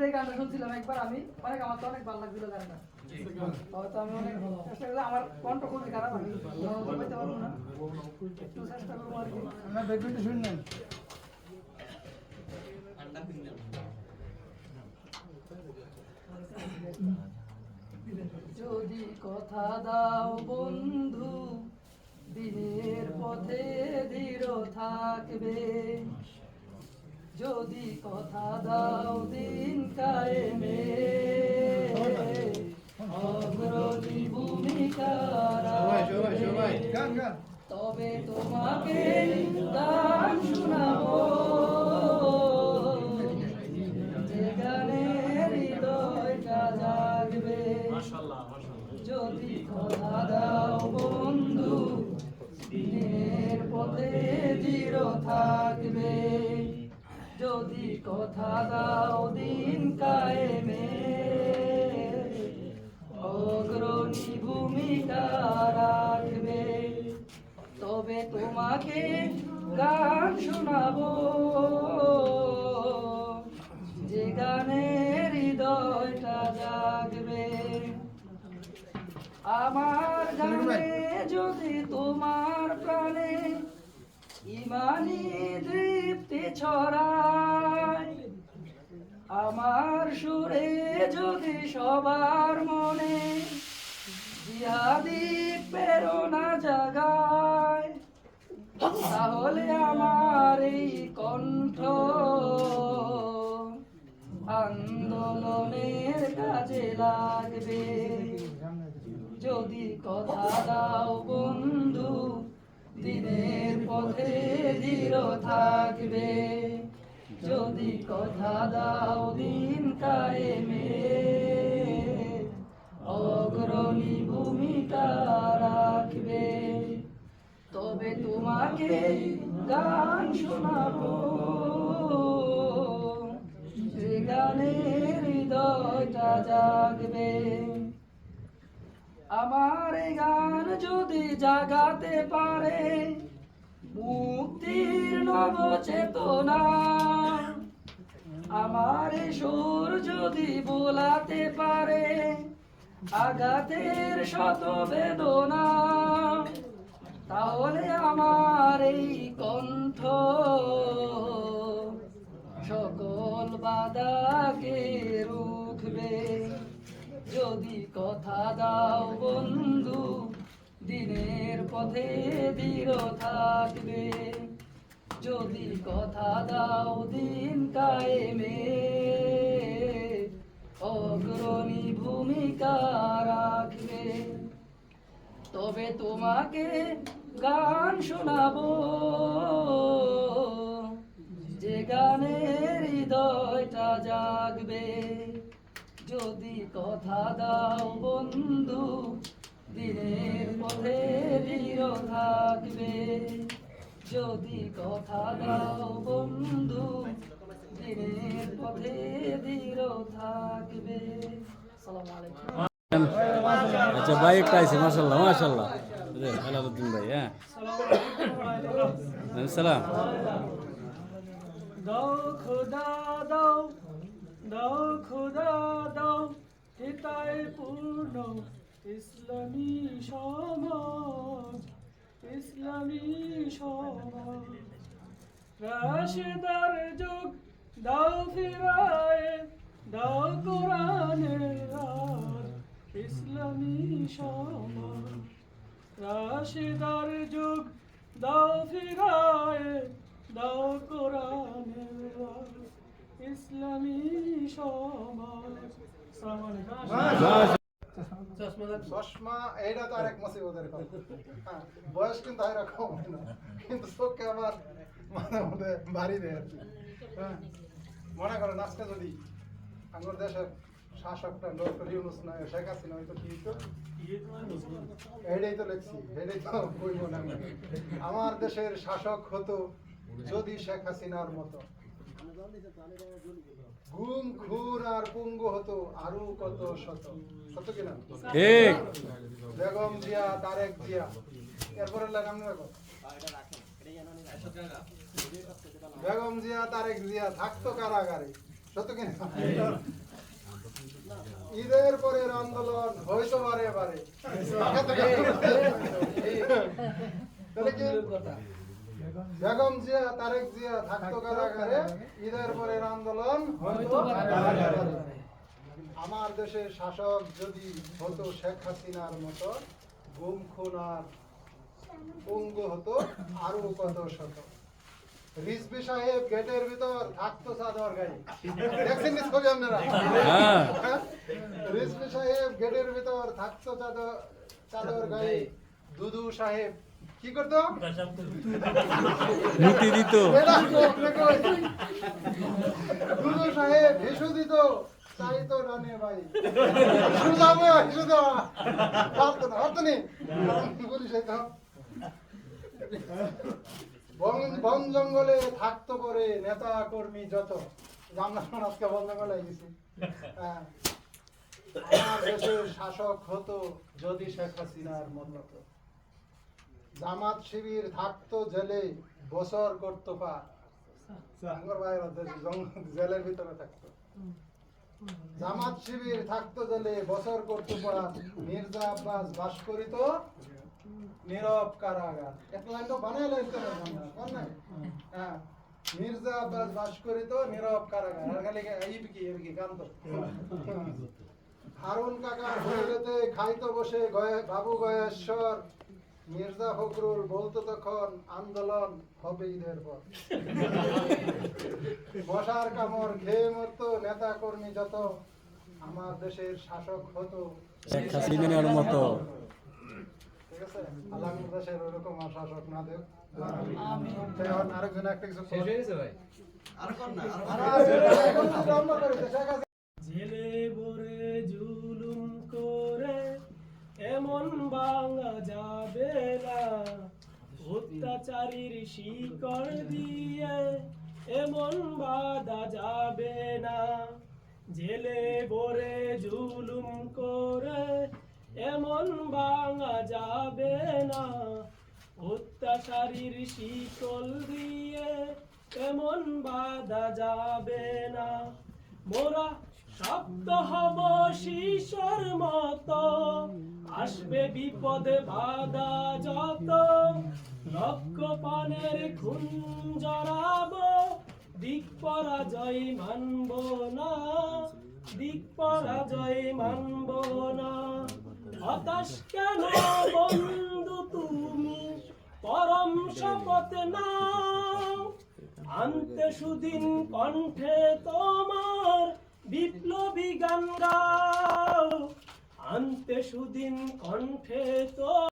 যে গানটা শুনছিলাম একবার আমি অনেক আমার তো অনেক ভালো লাগছিল গানটা। হয়তো আমি অনেক চেষ্টা করলাম আমার কণ্ঠ খুবই খারাপ আমি বলতে পারব না। একটু চেষ্টা করব আর কি। আমরা ব্যাকগ্রাউন্ডে শুনলেন যদি কথা দাও বন্ধু দিনের পথে দৃঢ় থাকবে। যদি কথা দাও দিন কায়েমে অগ্রণী ভূমিকা রাখবে। গান গান তবে তোমাকে গান শোনাবো যদি কথা দাও দিন কায়েমে। অগ্রণী ভূমিকা রাখবে। তবে তোমাকে গান শোনাবো। যে গানে হৃদয়টা জাগবে। আমার গানে যদি তোমার প্রাণে ইমানি তৃপ্তি ছড়ায়। আমার সুরে যদি সবার মনে জিহাদি প্রেরণা জাগায়, তাহলে আমার এই কণ্ঠ আন্দোলনের কাজে লাগবে। যদি কথা দাও বন্ধু দিনের পথে দৃঢ় থাকবে। যদি কথা দাও দিন কায়েমে, অগ্রণী ভূমিকা রাখবে। তবে তোমাকে গান শোনাবো। গানের হৃদয়টা জাগবে। আমার গান যদি জাগাতে পারে, মুক্তির নব চেতনা আমার সুর যদি বোলাতে পারে, আঘাতের শত বেদনা তাহলে আমার এই কণ্ঠ সকল বাধাকে রুখবে। যদি কথা দাও বন্ধু, দিনের পথে দৃঢ় থাকবে। যদি কথা দাও দিন কায়েমে, অগ্রণী ভূমিকা রাখবে। তবে তোমাকে গান শোনাবো। যে গানের হৃদয়টা জাগবে। যদি কথা দাও বন্ধু দিনের পথে দৃঢ় থাকবে। যদি কথা দাও বন্ধু দিনের পথে দৃঢ় থাকবে। আচ্ছা ভাই একটা আছে মাসাল্লাহ মাসাল্লাহ ভাই হ্যাঁ। সালাম। দাও খোদা দাও দাও, খোদা দাও হিতায় পূর্ণ ইসলামী সমাজ ইসলামী সমাজ। রাশেদার যুগ, দাও ফিরায়, দাও কোরআনের ইসলামী সমাজ। রাশেদার যুগ, দাও ফিরায়, দাও কোরআনের ইসলামী সমাজ চশমা এইটা তো আরেক মুসিবতের কথা। হ্যাঁ, বয়স কিন্তু হয় না। কিন্তু চোখে আমার মাঝে মধ্যে ভারী দেয় আর কি। হ্যাঁ মনে করেন আজকে যদি আমার দেশের শাসকটা ডক্টর ইউনুস না শেখ হাসিনা হয়তো কি হইতো? এইটাই তো লিখছি এইটাই তো বইব না আমার দেশের শাসক হতো যদি শেখ হাসিনার মতো। ঘুম খুর আর পুঙ্গ হতো আরও কত শত। কিনা ঠিক। বেগম জিয়া তারেক জিয়া। এরপরে লাগাম দেখো। বেগম জিয়া তারেক জিয়া থাকতো কারাগারে। না? ঈদের পরের আন্দোলন হয়তো বারে বারে। তাহলে কি? বেগম জিয়া তারেক জিয়া থাকতো কারাগারে ঈদের পরের আন্দোলন হয়তো। আমার দেশের শাসক যদি হতো শেখ হাসিনার মতো গুম খুন আর পঙ্গু হতো আরও কত শত। রিজবি সাহেব গেটের ভিতর থাকতো চাদর গায়ে। দেখছেন নি ছবি আপনারা? হ্যাঁ? রিজবি সাহেব গেটের ভিতর থাকতো চাদর চাদর গায়ে। দুদু সাহেব কি করতো? মুক্তি দিত। সাহেব হিসু দিত। চাইতো রানে ভাই। হিসু যাব দেওয়া ভাবতো না। ভাবতো নি পুলিশ তো বন জঙ্গলে থাকতো পরে নেতা কর্মী যত। আমরা আজকে বন জঙ্গলে গেছি। হ্যাঁ। দেশের শাসক হতো যদি শেখ হাসিনার মতো। জামাত শিবির থাকতো জেলে বছর করতো আঙ্গুর বাইরে জেলের ভিতরে থাকতো। জামাত শিবির থাকতো জেলে বছর করতো মির্জা আব্বাস বাস করিত নীরব কারাগার। একটা লাইন তো বানাই হ্যাঁ। মির্জা আব্বাস বাস করিত নীরব কারাগার। আর খালি এই বিকি এই বিকি কান্ত হারুন কাকার হোটেলেতে খাইতো বসে গয়ে- বাবু গয়েশ্বর। মির্জা ফখরুল বলতো তখন আন্দোলন হবে ঈদের পর মশার কামড় খেয়ে মরতো নেতা কর্মী যত আমার দেশের শাসক হতো মতো ঠিক আছে আল্লাহ দেশের ওরকম আর শাসক না দেব আরেকজন একটা কিছু শেষ হয়েছে ভাই আর এখন তো অত্যাচারীর শিকড় দিয়ে এমন বাধা যাবে না। জেলে ভরে জুলুম করে এমন বাঙা যাবে না। অত্যাচারীর শিকল দিয়ে এমন বাধা যাবে না। মোরা শব্দ হব শিশর মতো, আসবে বিপদে বাধা যত। লক্ষ খুন জড়াব, দিক পরাজয় মানব না, দিক পরাজয় মানব না। হতাশ কেন বন্ধু তুমি? পরম শপথ নাও। আনতে সুদিন কণ্ঠে তোমার বিপ্লবী গান গাও। আনতে সুদিন কণ্ঠে তো